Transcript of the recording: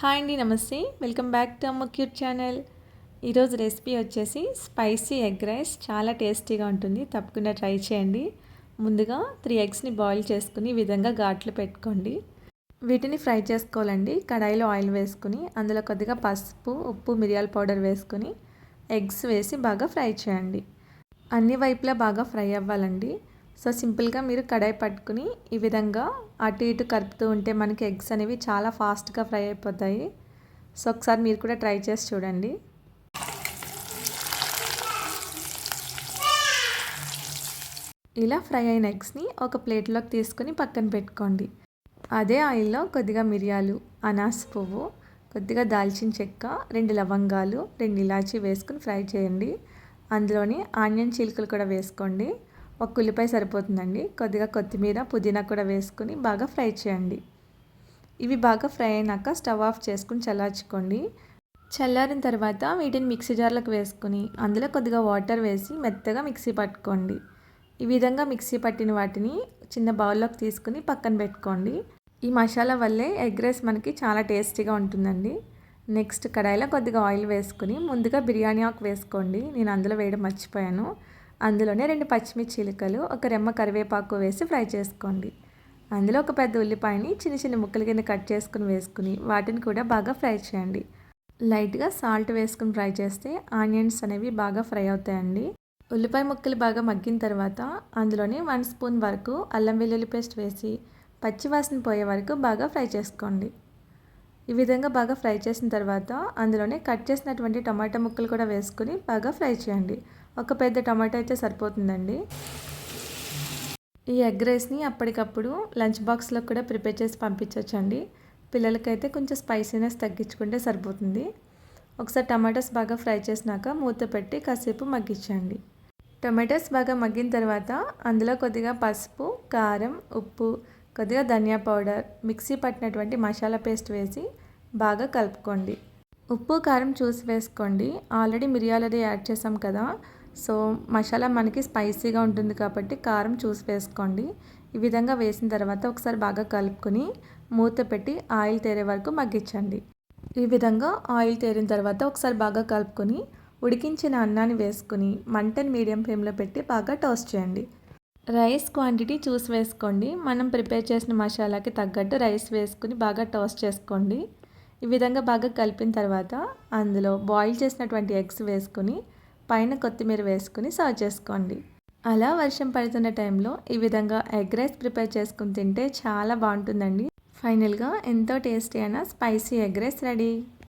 Hi అండి నమస్తే. Welcome back to Amma cute channel. ఈరోజు రెసిపీ వచ్చేసి స్పైసీ ఎగ్ రైస్. చాలా టేస్టీగా ఉంటుంది. తప్పకుండా ట్రై చేయండి. ముందుగా త్రీ ఎగ్స్ని బాయిల్ చేసుకుని ఈ విధంగా ఘాట్లు పెట్టుకోండి. వీటిని ఫ్రై చేసుకోవాలండి. కడాయిలో ఆయిల్ వేసుకుని అందులో కొద్దిగా పసుపు ఉప్పు మిరియాల పౌడర్ వేసుకుని ఎగ్స్ వేసి బాగా ఫ్రై చేయండి. అన్ని వైపులా బాగా ఫ్రై అవ్వాలండి. సో సింపుల్గా మీరు కడాయి పట్టుకుని ఈ విధంగా అటు ఇటు కలుపుతూ ఉంటే మనకి ఎగ్స్ అనేవి చాలా ఫాస్ట్గా ఫ్రై అయిపోతాయి. సో ఒకసారి మీరు కూడా ట్రై చేసి చూడండి. ఇలా ఫ్రై అయిన ఎగ్స్ని ఒక ప్లేట్లోకి తీసుకుని పక్కన పెట్టుకోండి. అదే ఆయిల్లో కొద్దిగా మిరియాలు అనాస్ పువ్వు కొద్దిగా దాల్చిన చెక్క రెండు లవంగాలు రెండు ఇలాచీ వేసుకుని ఫ్రై చేయండి. అందులోని ఆనియన్ చీలికలు కూడా వేసుకోండి. ఒక ఉల్లిపాయ సరిపోతుందండి. కొద్దిగా కొత్తిమీర పుదీనా కూడా వేసుకుని బాగా ఫ్రై చేయండి. ఇవి బాగా ఫ్రై అయినాక స్టవ్ ఆఫ్ చేసుకుని చల్లార్చుకోండి. చల్లారిన తర్వాత వీటిని మిక్సీ జార్లకు వేసుకుని అందులో కొద్దిగా వాటర్ వేసి మెత్తగా మిక్సీ పట్టుకోండి. ఈ విధంగా మిక్సీ పట్టిన వాటిని చిన్న బౌల్లోకి తీసుకుని పక్కన పెట్టుకోండి. ఈ మసాలా వల్లే ఎగ్ రైస్ మనకి చాలా టేస్టీగా ఉంటుందండి. నెక్స్ట్ కడాయిలో కొద్దిగా ఆయిల్ వేసుకుని ముందుగా బిర్యానీ ఆకు వేసుకోండి. నేను అందులో వేయడం మర్చిపోయాను. అందులోనే రెండు పచ్చిమిర్చి చిలుకలు ఒక రెమ్మ కరివేపాకు వేసి ఫ్రై చేసుకోండి. అందులో ఒక పెద్ద ఉల్లిపాయని చిన్న చిన్న ముక్కల కింద కట్ చేసుకుని వేసుకుని వాటిని కూడా బాగా ఫ్రై చేయండి. లైట్గా సాల్ట్ వేసుకుని ఫ్రై చేస్తే ఆనియన్స్ అనేవి బాగా ఫ్రై అవుతాయండి. ఉల్లిపాయ ముక్కలు బాగా మగ్గిన తర్వాత అందులోనే వన్ స్పూన్ వరకు అల్లం వెల్లుల్లి పేస్ట్ వేసి పచ్చివాసన పోయే వరకు బాగా ఫ్రై చేసుకోండి. ఈ విధంగా బాగా ఫ్రై చేసిన తర్వాత అందులోనే కట్ చేసినటువంటి టమాటా ముక్కలు కూడా వేసుకుని బాగా ఫ్రై చేయండి. ఒక పెద్ద టమాటా అయితే సరిపోతుందండి. ఈ ఎగ్ రైస్ని అప్పటికప్పుడు లంచ్ బాక్స్లో కూడా ప్రిపేర్ చేసి పంపించవచ్చండి పిల్లలకైతే కొంచెం స్పైసీనెస్ తగ్గించుకుంటే సరిపోతుంది. ఒకసారి టమాటాస్ బాగా ఫ్రై చేసినాక మూత పెట్టి కాసేపు మగ్గించండి. టమాటాస్ బాగా మగ్గిన తర్వాత అందులో కొద్దిగా పసుపు కారం ఉప్పు కొద్దిగా ధనియా పౌడర్ మిక్సీ పట్టినటువంటి మసాలా పేస్ట్ వేసి బాగా కలుపుకోండి. ఉప్పు కారం చూసి వేసుకోండి. ఆల్రెడీ మిరియాలది యాడ్ చేసాం కదా సో మసాలా మనకి స్పైసీగా ఉంటుంది కాబట్టి కారం చూసి వేసుకోండి. ఈ విధంగా వేసిన తర్వాత ఒకసారి బాగా కలుపుకొని మూత పెట్టి ఆయిల్ తేరే వరకు మగ్గించండి. ఈ విధంగా ఆయిల్ తేరిన తర్వాత ఒకసారి బాగా కలుపుకొని ఉడికించిన అన్నాన్ని వేసుకుని మంటని మీడియం ఫ్లేమ్లో పెట్టి బాగా టోస్ట్ చేయండి. రైస్ క్వాంటిటీ చూసి వేసుకోండి. మనం ప్రిపేర్ చేసిన మసాలాకి తగ్గట్టు రైస్ వేసుకుని బాగా టోస్ట్ చేసుకోండి. ఈ విధంగా బాగా కలిపిన తర్వాత అందులో బాయిల్ చేసినటువంటి ఎగ్స్ వేసుకుని పైన కొత్తిమీర వేసుకుని సర్వ్ చేసుకోండి. అలా వర్షం పడుతున్న టైంలో ఈ విధంగా ఎగ్ రైస్ ప్రిపేర్ చేసుకుని తింటే చాలా బాగుంటుందండి. ఫైనల్గా ఎంతో టేస్టీ అయిన స్పైసీ ఎగ్ రైస్ రెడీ.